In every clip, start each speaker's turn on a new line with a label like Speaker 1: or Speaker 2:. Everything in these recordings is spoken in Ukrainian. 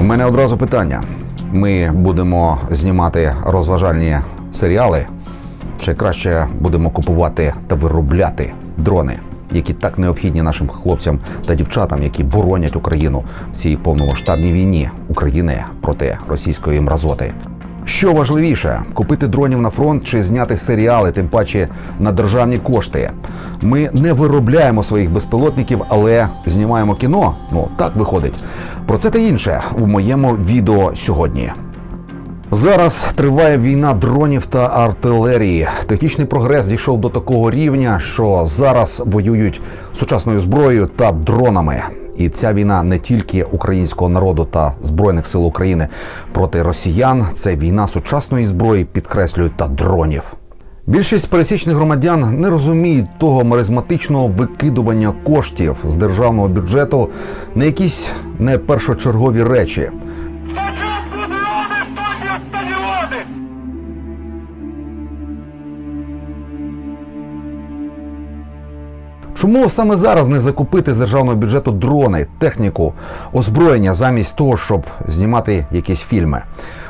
Speaker 1: У мене одразу питання: ми будемо знімати розважальні серіали, чи краще будемо купувати та виробляти дрони, які так необхідні нашим хлопцям та дівчатам, які боронять Україну в цій повномасштабній війні України проти російської мразоти. Що важливіше, купити дронів на фронт чи зняти серіали, тим паче на державні кошти. Ми не виробляємо своїх безпілотників, але знімаємо кіно. Ну так виходить. Про це та інше у моєму відео сьогодні. Зараз триває війна дронів та артилерії. Технічний прогрес дійшов до такого рівня, що зараз воюють сучасною зброєю та дронами. І ця війна не тільки українського народу та збройних сил України проти росіян, це війна сучасної зброї, підкреслюють та дронів. Більшість пересічних громадян не розуміють того маризматичного викидування коштів з державного бюджету на якісь не першочергові речі.
Speaker 2: Спочатку дрони, стадіони!
Speaker 1: Чому саме зараз не закупити з державного бюджету дрони, техніку, озброєння замість того, щоб знімати якісь фільми?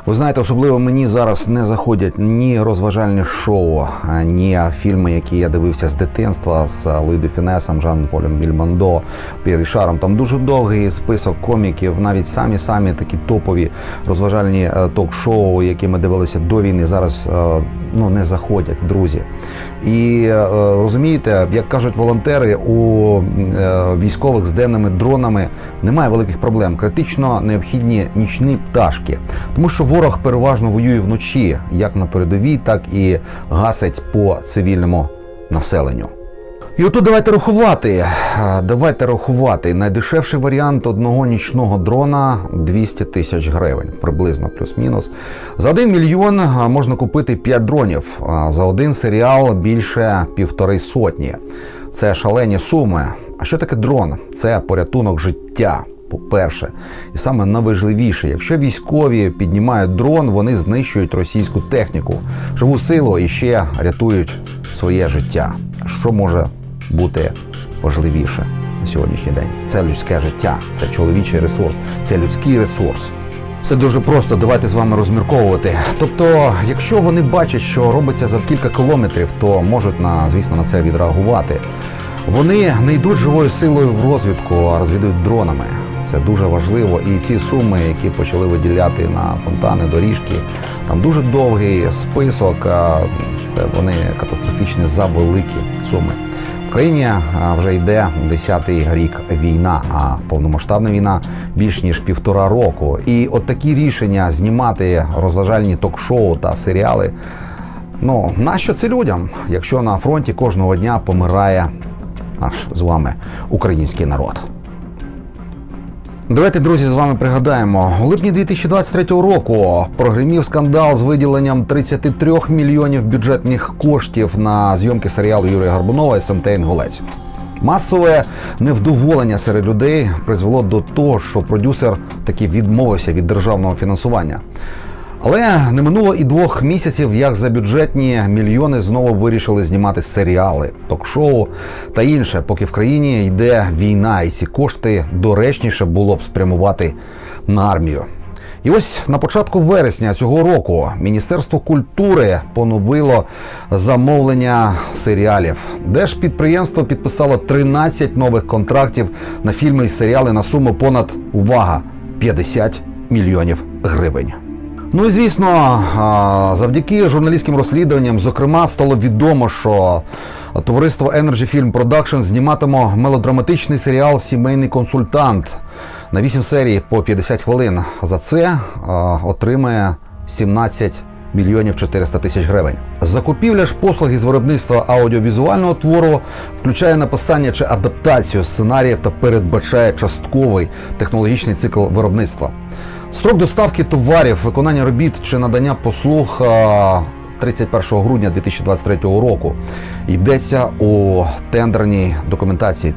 Speaker 1: Ви знаєте, особливо мені зараз не заходять ні розважальні шоу, ні фільми, які я дивився з дитинства з Луї де Фінесом, Жан Полем Більмондо, П'єр Рішаром. Там дуже довгий список коміків, навіть самі самі такі топові розважальні е, ток-шоу, які ми дивилися до війни, зараз е, ну не заходять, друзі. І е, розумієте, як кажуть волонтери, у е, військових з денними дронами немає великих проблем. Критично необхідні нічні пташки, тому що ворог переважно воює вночі, як на передовій, так і гасить по цивільному населенню. І отут давайте рахувати. Давайте рахувати. Найдешевший варіант одного нічного дрона 200 тисяч гривень, приблизно плюс-мінус. За один мільйон можна купити 5 дронів. За один серіал більше півтори сотні. Це шалені суми. А що таке дрон? Це порятунок життя. По-перше, і саме найважливіше, якщо військові піднімають дрон, вони знищують російську техніку, живу силу і ще рятують своє життя. Що може бути важливіше на сьогоднішній день? Це людське життя, це чоловічий ресурс, це людський ресурс. Все дуже просто, давайте з вами розмірковувати. Тобто, якщо вони бачать, що робиться за кілька кілометрів, то можуть на звісно на це відреагувати. Вони не йдуть живою силою в розвідку, а розвідують дронами. Це дуже важливо. І ці суми, які почали виділяти на фонтани, доріжки, там дуже довгий список. Це вони катастрофічні за великі суми. В вже йде 10-й рік війна, а повномасштабна війна більш ніж півтора року. І от такі рішення знімати розважальні ток-шоу та серіали. Ну нащо це людям, якщо на фронті кожного дня помирає наш з вами український народ? Давайте, друзі, з вами пригадаємо. У липні 2023 року прогримів скандал з виділенням 33 мільйонів бюджетних коштів на зйомки серіалу Юрія Горбунова СМТ «Інгулець». Масове невдоволення серед людей призвело до того, що продюсер таки відмовився від державного фінансування. Але не минуло і двох місяців, як за бюджетні мільйони знову вирішили знімати серіали, ток-шоу та інше, поки в країні йде війна, і ці кошти доречніше було б спрямувати на армію. І ось на початку вересня цього року Міністерство культури поновило замовлення серіалів. Держпідприємство підписало 13 нових контрактів на фільми і серіали на суму понад увага 50 мільйонів гривень. Ну і звісно, завдяки журналістським розслідуванням, зокрема, стало відомо, що товариство Energy Film Production зніматиме мелодраматичний серіал Сімейний консультант на 8 серій по 50 хвилин. За це отримає 17 мільйонів 400 тисяч гривень. Закупівля ж послуги з виробництва аудіовізуального твору включає написання чи адаптацію сценаріїв та передбачає частковий технологічний цикл виробництва. Строк доставки товарів, виконання робіт чи надання послуг 31 грудня 2023 року йдеться у тендерній документації.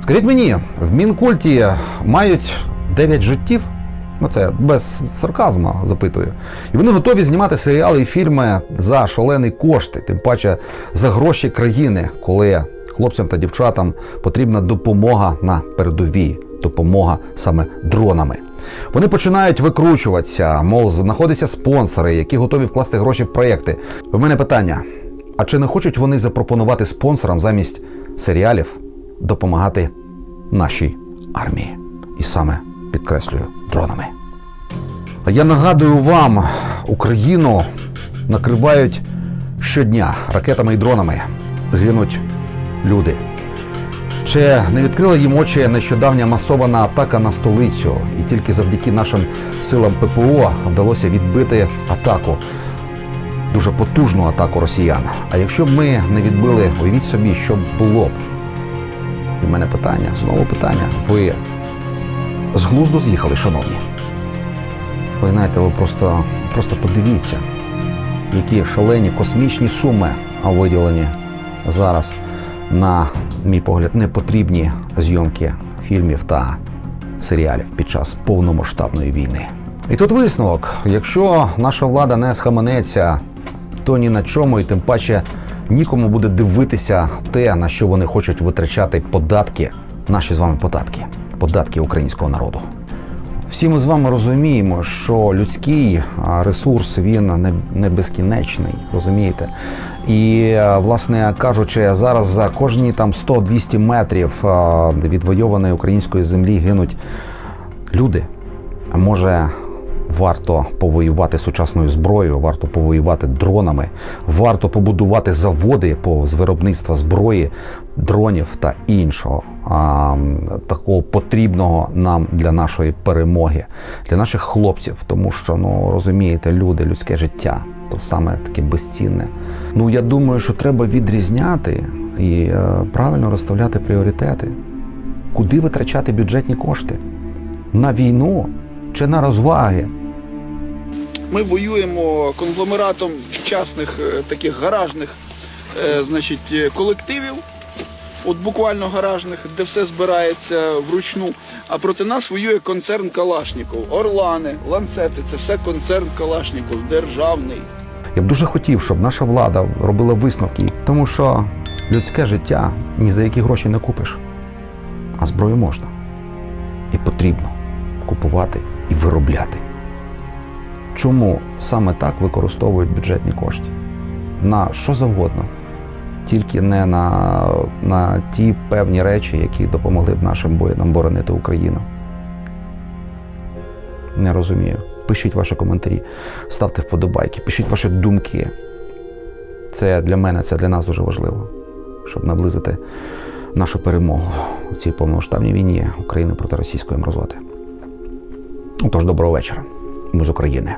Speaker 1: Скажіть мені, в Мінкульті мають 9 життів? Ну це без сарказму запитую. І вони готові знімати серіали і фільми за шалені кошти, тим паче за гроші країни, коли хлопцям та дівчатам потрібна допомога на передовій. Допомога саме дронами. Вони починають викручуватися, мов знаходяться спонсори, які готові вкласти гроші в проєкти. В мене питання: а чи не хочуть вони запропонувати спонсорам замість серіалів допомагати нашій армії? І саме підкреслюю дронами. Я нагадую вам, Україну накривають щодня ракетами і дронами. Гинуть люди. Чи не відкрила їм очі нещодавня масована атака на столицю, і тільки завдяки нашим силам ППО вдалося відбити атаку, дуже потужну атаку росіян. А якщо б ми не відбили, уявіть собі, що б було б. І в мене питання, знову питання. Ви з глузду з'їхали, шановні? Ви знаєте, ви просто, просто подивіться, які шалені космічні суми виділені зараз на мій погляд, непотрібні зйомки фільмів та серіалів під час повномасштабної війни. І тут висновок: якщо наша влада не схаменеться, то ні на чому, і тим паче нікому буде дивитися те, на що вони хочуть витрачати податки, наші з вами податки, податки українського народу. Всі ми з вами розуміємо, що людський ресурс він не, не безкінечний, розумієте? І е, власне кажучи, зараз за кожні там 100-200 метрів відвойованої української землі гинуть люди. А може, варто повоювати сучасною зброєю, варто повоювати дронами, варто побудувати заводи по з виробництва зброї, дронів та іншого а, такого потрібного нам для нашої перемоги, для наших хлопців, тому що ну розумієте, люди, людське життя то саме таке безцінне. Ну я думаю, що треба відрізняти і е, правильно розставляти пріоритети. Куди витрачати бюджетні кошти? На війну чи на розваги?
Speaker 3: Ми воюємо конгломератом частних е, таких гаражних е, значить, е, колективів, от буквально гаражних, де все збирається вручну. А проти нас воює концерн Калашніков. Орлани, ланцети це все концерн Калашніков, державний.
Speaker 1: Я б дуже хотів, щоб наша влада робила висновки, тому що людське життя ні за які гроші не купиш, а зброю можна і потрібно купувати і виробляти. Чому саме так використовують бюджетні кошти? На що завгодно, тільки не на, на ті певні речі, які допомогли б нашим воїнам боронити Україну. Не розумію. Пишіть ваші коментарі, ставте вподобайки, пишіть ваші думки. Це для мене, це для нас дуже важливо, щоб наблизити нашу перемогу у цій повномасштабній війні України проти російської мразоти. Отож, доброго вечора. Ми з України.